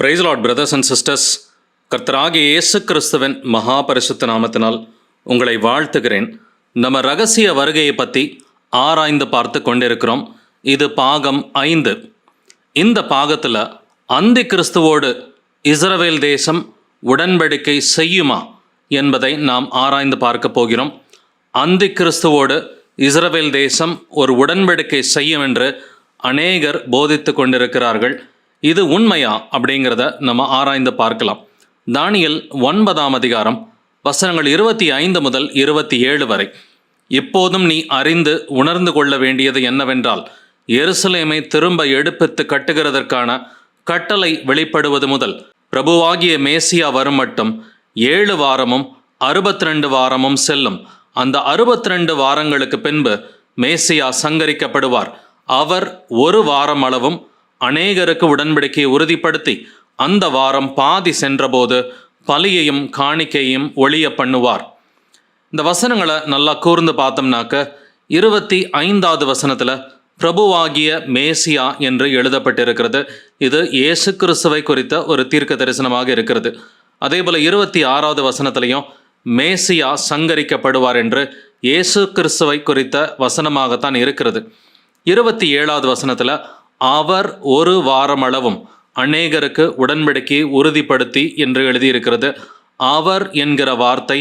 Praise Lord brothers and sisters கர்த்தராகிய இயேசு கிறிஸ்துவின் மகா பரிசுத்த நாமத்தினால் உங்களை வாழ்த்துகிறேன். நம்ம ரகசிய வருகையை பற்றி ஆராய்ந்து பார்த்து கொண்டிருக்கிறோம். இது பாகம் ஐந்து. இந்த பாகத்தில் அந்தி கிறிஸ்துவோடு இஸ்ரவேல் தேசம் உடன்படிக்கை செய்யுமா என்பதை நாம் ஆராய்ந்து பார்க்க போகிறோம். அந்தி கிறிஸ்துவோடு இஸ்ரவேல் தேசம் ஒரு உடன்படிக்கை செய்யும் என்று அநேகர் போதித்து கொண்டிருக்கிறார்கள். இது உண்மையா அப்படிங்கிறத நம்ம ஆராய்ந்து பார்க்கலாம். தானியல் ஒன்பதாம் அதிகாரம் வசனங்கள் இருபத்தி ஐந்து முதல் இருபத்தி ஏழு வரை. இப்போதும் நீ அறிந்து உணர்ந்து கொள்ள வேண்டியது என்னவென்றால் எருசலேமை திரும்ப எடுப்பித்து கட்டுகிறதற்கான கட்டளை வெளிப்படுவது முதல் பிரபுவாகிய மேசியா வரும் மட்டும் ஏழு வாரமும் அறுபத்தி ரெண்டு வாரமும் செல்லும். அந்த அறுபத்தி ரெண்டு வாரங்களுக்கு பின்பு மேசியா சங்கரிக்கப்படுவார். அவர் ஒரு வாரம் அளவும் அநேகருக்கு உடன்படிக்கையை உறுதிப்படுத்தி அந்த வாரம் பாதி சென்றபோது பலியையும் காணிக்கையும் ஒளிய பண்ணுவார். இந்த வசனங்களை நல்லா கூர்ந்து பார்த்தோம்னாக்க இருபத்தி ஐந்தாவது வசனத்தில் பிரபுவாகிய மேசியா என்று எழுதப்பட்டிருக்கிறது. இது இயேசு கிறிஸ்துவை குறித்த ஒரு தீர்க்க தரிசனமாக இருக்கிறது. அதே போல் இருபத்தி ஆறாவது வசனத்திலையும் மேசியா சங்கரிக்கப்படுவார் என்று இயேசு கிறிஸ்துவை குறித்த வசனமாகத்தான் இருக்கிறது. இருபத்தி ஏழாவது வசனத்தில் அவர் ஒரு வாரம் அளவும் அநேகருக்கு உடன்படிக்கையை உறுதிப்படுத்தி என்று எழுதியிருக்கிறது. அவர் என்கிற வார்த்தை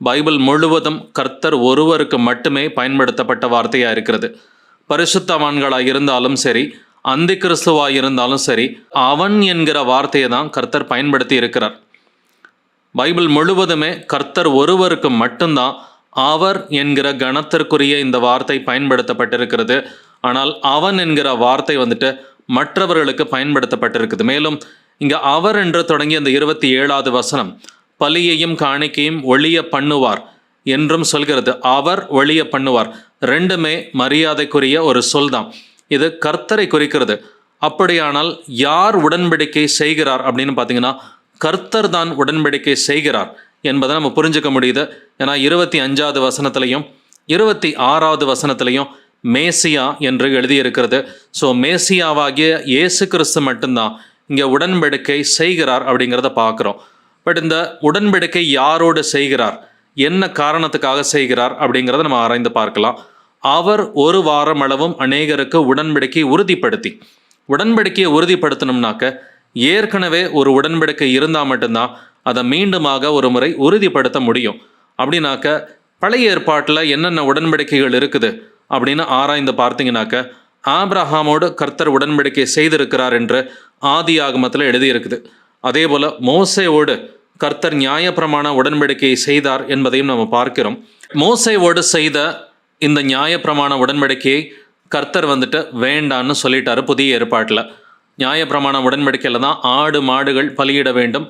பைபிள் முழுவதும் கர்த்தர் ஒருவருக்கு மட்டுமே பயன்படுத்தப்பட்ட வார்த்தையாக இருக்கிறது. பரிசுத்தவான்களாக இருந்தாலும் சரி அந்தி கிறிஸ்துவாக இருந்தாலும் சரி அவன் என்கிற வார்த்தையை தான் கர்த்தர் பயன்படுத்தி இருக்கிறார். பைபிள் முழுவதுமே கர்த்தர் ஒருவருக்கு மட்டும்தான் அவர் என்கிற கணத்திற்குரிய இந்த வார்த்தை பயன்படுத்தப்பட்டிருக்கிறது. ஆனால் அவன் என்கிற வார்த்தை வந்துட்டு மற்றவர்களுக்கு பயன்படுத்தப்பட்டிருக்குது. மேலும் இங்கே அவர் என்று தொடங்கி அந்த இருபத்தி ஏழாவது வசனம் பலியையும் காணிக்கையும் ஒளிய பண்ணுவார் என்றும் சொல்கிறது. அவர் ஒளிய பண்ணுவார் ரெண்டுமே மரியாதைக்குரிய ஒரு சொல் தான். இது கர்த்தரை குறிக்கிறது. அப்படியானால் யார் உடன்படிக்கை செய்கிறார்? அப்படின்னு பார்த்தீங்கன்னா கர்த்தர் தான் உடன்படிக்கை செய்கிறார் என்பதை நம்ம புரிஞ்சுக்க முடியுது. ஏன்னா இருபத்தி அஞ்சாவது வசனத்திலையும் இருபத்தி ஆறாவது வசனத்திலையும் மேசியா என்று எழுதியிருக்கிறது. ஸோ மேசியாவாகிய இயேசு கிறிஸ்து மட்டும்தான் இங்கே உடன்படிக்கை செய்கிறார் அப்படிங்கிறத பார்க்குறோம். பட் இந்த உடன்படிக்கை யாரோடு செய்கிறார்? என்ன காரணத்துக்காக செய்கிறார் அப்படிங்கிறத நம்ம ஆராய்ந்து பார்க்கலாம். அவர் ஒரு வாரம் அளவும் அநேகருக்கு உடன்படிக்கை உறுதிப்படுத்தி. உடன்படிக்கையை உறுதிப்படுத்தணும்னாக்க ஏற்கனவே ஒரு உடன்படிக்கை இருந்தால் மட்டும்தான் அதை மீண்டுமாக ஒரு முறை உறுதிப்படுத்த முடியும். அப்படின்னாக்க பழைய ஏற்பாட்டில் என்னென்ன உடன்படிக்கைகள் இருக்குது? அப்படின்னு ஆராய்ந்து பார்த்தீங்கன்னாக்க ஆப்ரஹாமோடு கர்த்தர் உடன்படிக்கை செய்திருக்கிறார் என்று ஆதி ஆகமத்தில் எழுதியிருக்குது. அதே போல் மோசையோடு கர்த்தர் நியாயப்பிரமாண உடன்படிக்கையை செய்தார் என்பதையும் நம்ம பார்க்கிறோம். மோசையோடு செய்த இந்த நியாயப்பிரமாண உடன்படிக்கையை கர்த்தர் வந்துட்டு வேண்டான்னு சொல்லிட்டாரு புதிய ஏற்பாட்டில். நியாயப்பிரமாண உடன்படிக்கையில் தான் ஆடு மாடுகள் பலியிட வேண்டும்.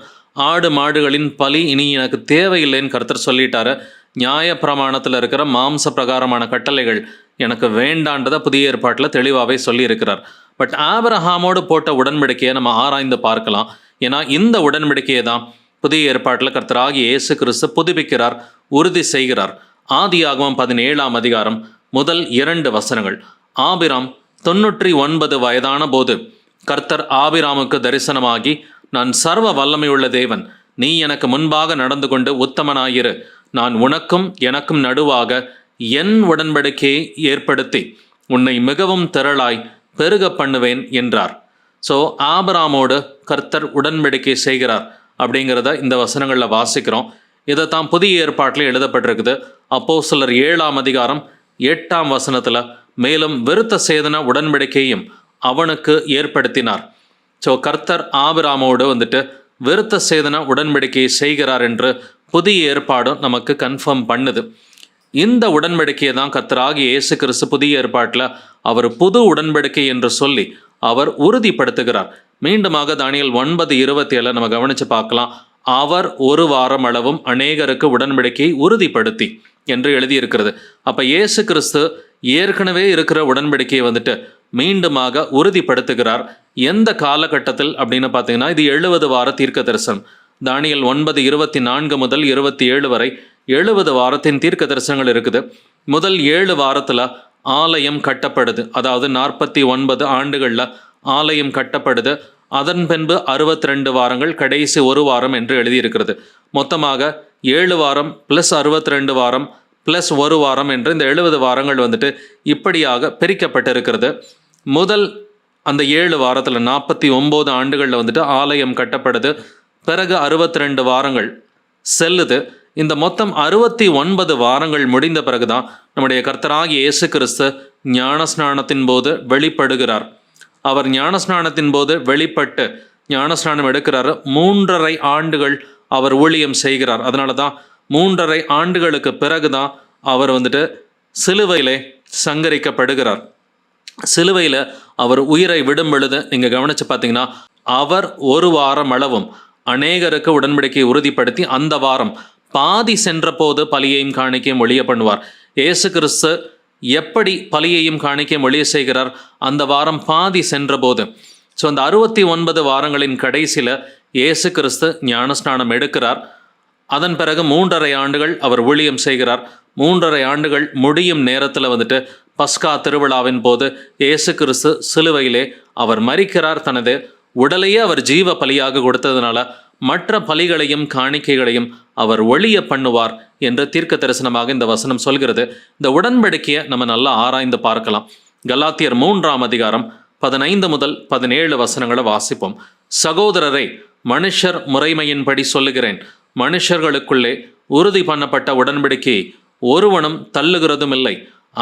ஆடு மாடுகளின் பலி இனி எனக்கு தேவையில்லைன்னு கர்த்தர் சொல்லிட்டாரு. நியாய பிரமாணத்தில் இருக்கிற மாம்ச பிரகாரமான கட்டளைகள் எனக்கு வேண்டான்றதை புதிய ஏற்பாட்டில் தெளிவாகவே சொல்லியிருக்கிறார். பட் ஆபரஹாமோடு போட்ட உடன்படிக்கையை நம்ம ஆராய்ந்து பார்க்கலாம். ஏன்னா இந்த உடன்படிக்கையை தான் புதிய ஏற்பாட்டில் கர்த்தராகி இயேசு கிறிஸ்து புதுப்பிக்கிறார் உறுதி செய்கிறார். ஆதியாகவும் பதினேழாம் அதிகாரம் முதல் இரண்டு வசனங்கள். ஆபிராம் தொன்னூற்றி ஒன்பது வயதான போது கர்த்தர் ஆபிராமுக்கு தரிசனமாகி நான் சர்வ வல்லமையுள்ள தேவன். நீ எனக்கு முன்பாக நடந்து கொண்டு உத்தமனாயிரு. நான் உனக்கும் எனக்கும் நடுவாக என் உடன்படிக்கையை ஏற்படுத்தி உன்னை மிகவும் திரளாய் பெருக பண்ணுவேன் என்றார். ஸோ ஆபராமோடு கர்த்தர் உடன்படிக்கை செய்கிறார் அப்படிங்கிறத இந்த வசனங்களில் வாசிக்கிறோம். இதை தான் புதிய ஏற்பாட்டில் எழுதப்பட்டிருக்குது. அப்போ சிலர் ஏழாம் அதிகாரம் எட்டாம் வசனத்தில் மேலும் விருத்த சேதன உடன்படிக்கையும் அவனுக்கு ஏற்படுத்தினார். ஸோ கர்த்தர் ஆபிராமோடு வந்துட்டு விருத்த சேதன உடன்படிக்கையை செய்கிறார் என்று புதிய ஏற்பாடும் நமக்கு கன்ஃபார்ம் பண்ணுது. இந்த உடன்படிக்கையை தான் கத்தராகி இயேசு கிறிஸ்து புதிய ஏற்பாட்டில் அவர் புது உடன்படிக்கை என்று சொல்லி அவர் உறுதிப்படுத்துகிறார். மீண்டுமாக தானியல் ஒன்பது இருபத்தி ஏழை நம்ம கவனித்து பார்க்கலாம். அவர் ஒரு வாரம் அளவும் அநேகருக்கு உடன்படிக்கையை உறுதிப்படுத்தி என்று எழுதியிருக்கிறது. அப்போ இயேசு கிறிஸ்து ஏற்கனவே இருக்கிற உடன்படிக்கையை வந்துட்டு மீண்டுமாக உறுதிப்படுத்துகிறார். எந்த காலகட்டத்தில் அப்படின்னு பார்த்தீங்கன்னா இது எழுபது வார தீர்க்க தரிசனம். தானியல் ஒன்பது இருபத்தி நான்கு முதல் இருபத்தி ஏழு வரை எழுபது வாரத்தின் தீர்க்க தரிசனங்கள் இருக்குது. முதல் ஏழு வாரத்தில் ஆலயம் கட்டப்படுது. அதாவது நாற்பத்தி ஒன்பது ஆண்டுகளில் ஆலயம் கட்டப்படுது. அதன் பின்பு அறுபத்தி ரெண்டு வாரங்கள் கடைசி ஒரு வாரம் என்று எழுதியிருக்கிறது. மொத்தமாக ஏழு வாரம் ப்ளஸ் அறுபத்தி ரெண்டு வாரம் ப்ளஸ் ஒரு வாரம் என்று இந்த எழுபது வாரங்கள் வந்துட்டு இப்படியாக பிரிக்கப்பட்டிருக்கிறது. முதல் அந்த ஏழு வாரத்தில் நாற்பத்தி ஒம்பது ஆண்டுகளில் வந்துட்டு ஆலயம் கட்டப்படுது. பிறகு அறுபத்தி ரெண்டு வாரங்கள் செல்லுது. இந்த மொத்தம் அறுபத்தி ஒன்பது வாரங்கள் முடிந்த பிறகுதான் நம்முடைய கர்த்தராகிய இயேசு கிறிஸ்து ஞானஸ்நானத்தின் போது வெளிப்படுகிறார். அவர் ஞானஸ்நானத்தின் போது வெளிப்பட்டு ஞானஸ்நானம் எடுக்கிறார். மூன்றரை ஆண்டுகள் அவர் ஊழியம் செய்கிறார். அதனால தான் மூன்றரை ஆண்டுகளுக்கு பிறகுதான் அவர் வந்துட்டு சிலுவையிலே சங்கரிக்கப்படுகிறார். சிலுவையில் அவர் உயிரை விடும் பொழுது நீங்கள் கவனித்து பார்த்தீங்கன்னா அவர் ஒரு வாரம் அளவும் அநேகருக்கு உடன்படிக்கையை உறுதிப்படுத்தி அந்த வாரம் பாதி சென்றபோது பலியையும் காணிக்கையும் ஒழிய பண்ணுவார் இயேசு கிறிஸ்து எப்படி பலியையும் காணிக்கையும் ஒழிய செய்கிறார்? அந்த வாரம் பாதி சென்றபோது. ஸோ அந்த அறுபத்தி ஒன்பது வாரங்களின் கடைசியில் இயேசு கிறிஸ்து ஞானஸ்நானம் எடுக்கிறார். அதன் பிறகு மூன்றரை ஆண்டுகள் அவர் ஊழியம் செய்கிறார். மூன்றரை ஆண்டுகள் முடியும் நேரத்தில் வந்துட்டு பஸ்கா திருவிழாவின் போது இயேசு கிறிஸ்து சிலுவையிலே அவர் மறிக்கிறார் தனது உடலையே அவர் ஜீவ பலியாக கொடுத்ததுனால மற்ற பலிகளையும் காணிக்கைகளையும் அவர் ஒளிய பண்ணுவார் என்று தீர்க்க தரிசனமாக இந்த வசனம் சொல்கிறது. இந்த உடன்படிக்கையை நம்ம நல்லா ஆராய்ந்து பார்க்கலாம். கலாத்தியர் மூன்றாம் அதிகாரம் பதினைந்து முதல் பதினேழு வசனங்களை வாசிப்போம். சகோதரரை மனுஷர் முறைமையின்படி சொல்லுகிறேன். மனுஷர்களுக்குள்ளே உறுதி பண்ணப்பட்ட உடன்படிக்கையை ஒருவனும் தள்ளுகிறதும் இல்லை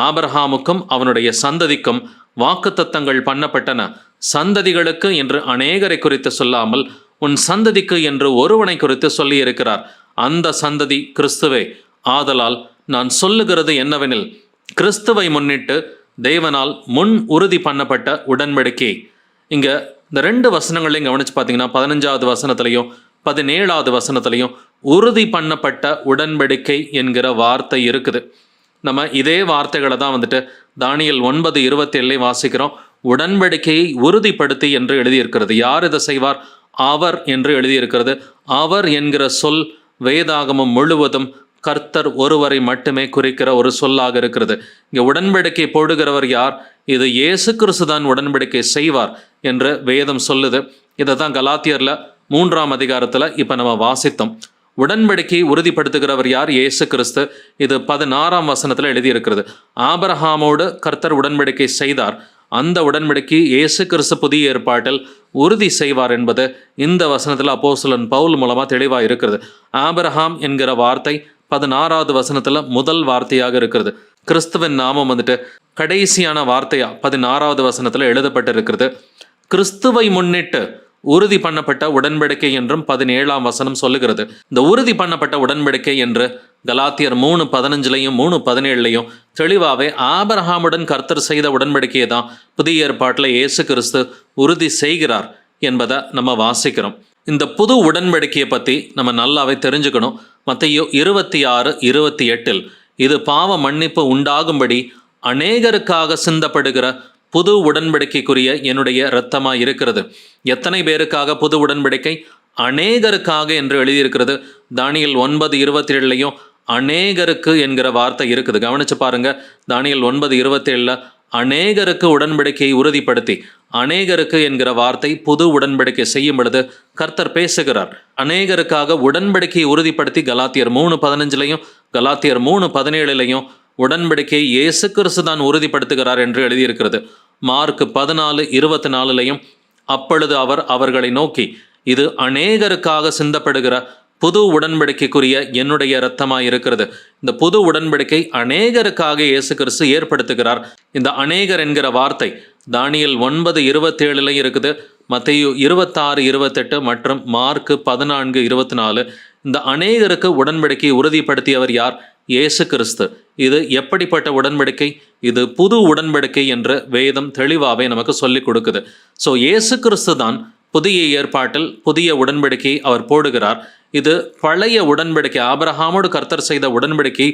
ஆபரஹாமுக்கும் அவனுடைய சந்ததிக்கும் வாக்குத்தத்தங்கள் பண்ணப்பட்டன. சந்ததிகளுக்கு என்று அநேகரை குறித்து சொல்லாமல் உன் சந்ததிக்கு என்று ஒருவனை குறித்து சொல்லியிருக்கிறார். அந்த சந்ததி கிறிஸ்துவே. ஆதலால் நான் சொல்லுகிறது என்னவெனில் கிறிஸ்துவை முன்னிட்டு தேவனால் முன் உறுதி பண்ணப்பட்ட உடன்படிக்கை. இங்கே இந்த ரெண்டு வசனங்களையும் கவனிச்சு பார்த்தீங்கன்னா பதினஞ்சாவது வசனத்திலையும் பதினேழாவது வசனத்திலையும் உறுதி பண்ணப்பட்ட உடன்படிக்கை என்கிற வார்த்தை இருக்குது. நம்ம இதே வார்த்தைகளை தான் வந்துட்டு தானியல் ஒன்பது இருபத்தி வாசிக்கிறோம். உடன்படிக்கையை உறுதிப்படுத்தி என்று எழுதியிருக்கிறது. யார் இதை செய்வார்? அவர் என்று எழுதியிருக்கிறது. அவர் என்கிற சொல் வேதாகமம் முழுவதும் கர்த்தர் ஒருவரை மட்டுமே குறிக்கிற ஒரு சொல்லாக இருக்கிறது. இங்கே உடன்படிக்கை போடுகிறவர் யார்? இது இயேசு கிறிஸ்து தான் உடன்படிக்கை செய்வார் என்று வேதம் சொல்லுது. இதை தான் கலாத்தியரில் மூன்றாம் அதிகாரத்தில் இப்போ நம்ம வாசித்தோம். உடன்படிக்கையை உறுதிப்படுத்துகிறவர் யார்? இயேசு கிறிஸ்து. இது பதினாறாம் வசனத்தில் எழுதியிருக்கிறது. ஆபரஹாமோடு கர்த்தர் உடன்படிக்கை செய்தார். அந்த உடன்படிக்கை இயேசு கிறிஸ்து புதிய ஏற்பாட்டில் உறுதி செய்வார் என்பது இந்த வசனத்தில் அப்போசலன் பவுல் மூலமாக தெளிவாக இருக்கிறது. ஆபரஹாம் என்கிற வார்த்தை பதினாறாவது வசனத்தில் முதல் வார்த்தையாக இருக்கிறது. கிறிஸ்துவின் நாமம் வந்துட்டு கடைசியான வார்த்தையா பதினாறாவது வசனத்தில் எழுதப்பட்டிருக்கிறது. கிறிஸ்துவை முன்னிட்டு உறுதி பண்ணப்பட்ட உடன்படிக்கை என்றும் பதினேழாம் வசனம் சொல்லுகிறது. இந்த உறுதி பண்ணப்பட்ட உடன்படிக்கை என்று கலாத்தியர் மூணு பதினஞ்சுலையும் மூணு பதினேழுலையும் தெளிவாகவே ஆபரஹாமுடன் கர்த்தர் செய்த உடன்படிக்கையை தான் புதிய ஏற்பாட்டில் இயேசு கிறிஸ்து உறுதி செய்கிறார் என்பதை நம்ம வாசிக்கிறோம். இந்த புது உடன்படிக்கையை பற்றி நம்ம நல்லாவே தெரிஞ்சுக்கணும். மத்தையோ இருபத்தி ஆறு இருபத்தி எட்டில் இது பாவ மன்னிப்பு உண்டாகும்படி அநேகருக்காக சிந்தப்படுகிற புது உடன்படிக்கைக்குரிய என்னுடைய இரத்தமாக இருக்கிறது. எத்தனை பேருக்காக புது உடன்படிக்கை? அநேகருக்காக என்று எழுதியிருக்கிறது. தானியல் ஒன்பது இருபத்தி ஏழுலையும் அநேகருக்கு என்கிற வார்த்தை இருக்குது. கவனிச்சு பாருங்க. தானியல் ஒன்பது இருபத்தேழில் அநேகருக்கு உடன்படிக்கையை உறுதிப்படுத்தி அநேகருக்கு என்கிற வார்த்தை புது உடன்படிக்கை செய்யும் பொழுது கர்த்தர் பேசுகிறார். அநேகருக்காக உடன்படிக்கையை உறுதிப்படுத்தி கலாத்தியர் மூணு பதினஞ்சுலையும் கலாத்தியர் மூணு பதினேழுலையும் உடன்படிக்கையை இயேசு கிறிஸ்து தான் உறுதிப்படுத்துகிறார் என்று எழுதியிருக்கிறது. மார்க் பதினாலு இருபத்தி நாலுலையும் அப்பொழுது அவர் அவர்களை நோக்கி இது அநேகருக்காக சிந்தப்படுகிற புது உடன்படிக்கைக்குரிய என்னுடைய இரத்தமாக இருக்கிறது இந்த புது உடன்படிக்கை அநேகருக்காக இயேசு கிறிஸ்து ஏற்படுத்துகிறார். இந்த அநேகர் என்கிற வார்த்தை தானியல் ஒன்பது இருபத்தேழுலையும் இருக்குது. மத்தையு இருபத்தாறு இருபத்தெட்டு மற்றும் மார்க்கு பதினான்கு இருபத்தி நாலு இந்த அநேகருக்கு உடன்படிக்கை உறுதிப்படுத்தியவர் யார்? இயேசு கிறிஸ்து இது எப்படிப்பட்ட உடன்படிக்கை? இது புது உடன்படிக்கை என்று வேதம் தெளிவாகவே நமக்கு சொல்லிக் கொடுக்குது. ஸோ இயேசு கிறிஸ்து தான் புதிய ஏற்பாட்டில் புதிய உடன்படிக்கையை அவர் போடுகிறார். இது பழைய உடன்படிக்கை ஆபரஹாமோடு கர்த்தர் செய்த உடன்படிக்கை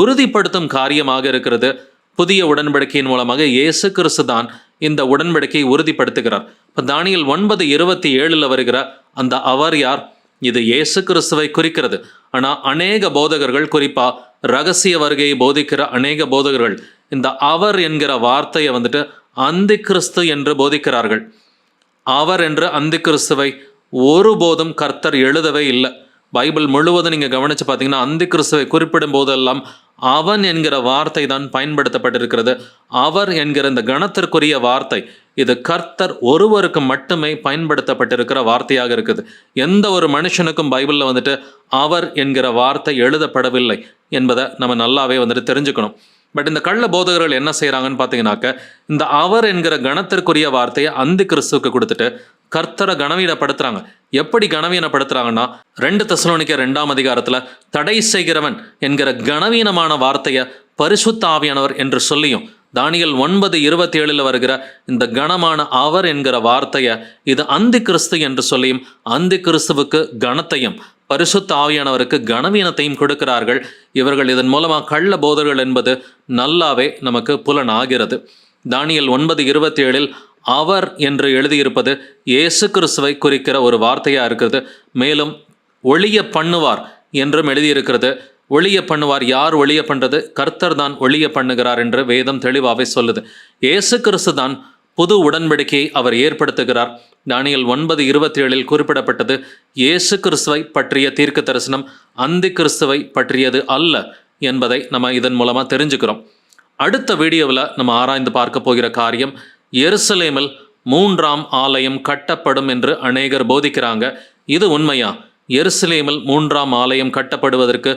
உறுதிப்படுத்தும் காரியமாக இருக்கிறது. புதிய உடன்படிக்கையின் மூலமாக இயேசு கிறிஸ்து தான் இந்த உடன்படிக்கையை உறுதிப்படுத்துகிறார். இப்போ தானியல் ஒன்பது இருபத்தி ஏழில் வருகிற அந்த அவர் யார்? இது இயேசு கிறிஸ்துவை குறிக்கிறது. ஆனால் அநேக போதகர்கள் குறிப்பாக ரகசிய வருகையை போதிக்கிற அநேக போதகர்கள் இந்த அவர் என்கிற வார்த்தையை வந்துட்டு அந்தி கிறிஸ்து என்று போதிக்கிறார்கள். அவர் என்று அந்தி கிறிஸ்துவை ஒருபோதும் கர்த்தர் எழுதவே இல்லை. பைபிள் முழுவதும் நீங்கள் கவனித்து பார்த்தீங்கன்னா அந்தி கிறிஸ்துவை குறிப்பிடும் போதெல்லாம் அவன் என்கிற வார்த்தை தான் பயன்படுத்தப்பட்டிருக்கிறது. அவர் என்கிற இந்த கணத்திற்குரிய வார்த்தை இது கர்த்தர் ஒருவருக்கு மட்டுமே பயன்படுத்தப்பட்டிருக்கிற வார்த்தையாக இருக்குது. எந்த ஒரு மனுஷனுக்கும் பைபிளில் வந்துட்டு அவர் என்கிற வார்த்தை எழுதப்படவில்லை என்பதை நம்ம நல்லாவே வந்துட்டு தெரிஞ்சுக்கணும். பட் இந்த கள்ள போதகர்கள் என்ன செய்கிறாங்கன்னு பார்த்தீங்கன்னாக்க இந்த அவர் என்கிற கணத்திற்குரிய வார்த்தையை அந்தி கிறிஸ்துவுக்கு கொடுத்துட்டு கர்த்தரை கனவீனப்படுத்துறாங்க. எப்படி கனவீனப்படுத்துறாங்கன்னா ரெண்டு தசலோனிக்க ரெண்டாம் அதிகாரத்தில் தடை செய்கிறவன் என்கிற கனவீனமான வார்த்தையை பரிசுத்த ஆவியானவர் என்று சொல்லியும் தானியல் ஒன்பது இருபத்தி ஏழில் வருகிற இந்த கனமான அவர் என்கிற வார்த்தையை இது அந்தி கிறிஸ்து என்று சொல்லியும் அந்தி கிறிஸ்துவுக்கு கனத்தையும் பரிசுத்த ஆவியானவருக்கு கனவீனத்தையும் கொடுக்கிறார்கள். இவர்கள் இதன் மூலமாக கள்ள போதர்கள் என்பது நல்லாவே நமக்கு புலன் ஆகிறது தானியல் ஒன்பது இருபத்தி ஏழில் அவர் என்று எழுதியிருப்பது இயேசு கிறிஸ்துவை குறிக்கிற ஒரு வார்த்தையாக இருக்கிறது. மேலும் ஒளிய பண்ணுவார் என்றும் எழுதியிருக்கிறது. ஒளிய பண்ணுவார் யார் ஒளிய பண்ணுறது கர்த்தர் தான் ஒளிய பண்ணுகிறார் என்று வேதம் தெளிவாகவே சொல்லுது. இயேசு கிறிஸ்து தான் புது உடன்படிக்கையை அவர் ஏற்படுத்துகிறார். தானியல் ஒன்பது இருபத்தி ஏழில் குறிப்பிடப்பட்டது இயேசு கிறிஸ்துவை பற்றிய தீர்க்க தரிசனம் அந்தி கிறிஸ்துவை பற்றியது அல்ல என்பதை நம்ம இதன் மூலமாக தெரிஞ்சுக்கிறோம். அடுத்த வீடியோவில் நம்ம ஆராய்ந்து பார்க்க போகிற காரியம் எருசலேமில் மூன்றாம் ஆலயம் கட்டப்படும் என்று அநேகர் போதிக்கிறாங்க. இது உண்மையா? எருசலேமில் மூன்றாம் ஆலயம் கட்டப்படுவதற்கு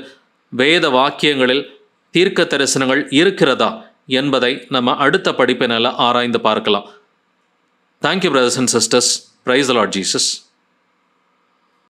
வேத வாக்கியங்களில் தீர்க்க தரிசனங்கள் இருக்கிறதா? என்பதை நம்ம அடுத்த படிப்பினால் ஆராய்ந்து பார்க்கலாம். Thank you brothers and sisters praise Lord Jesus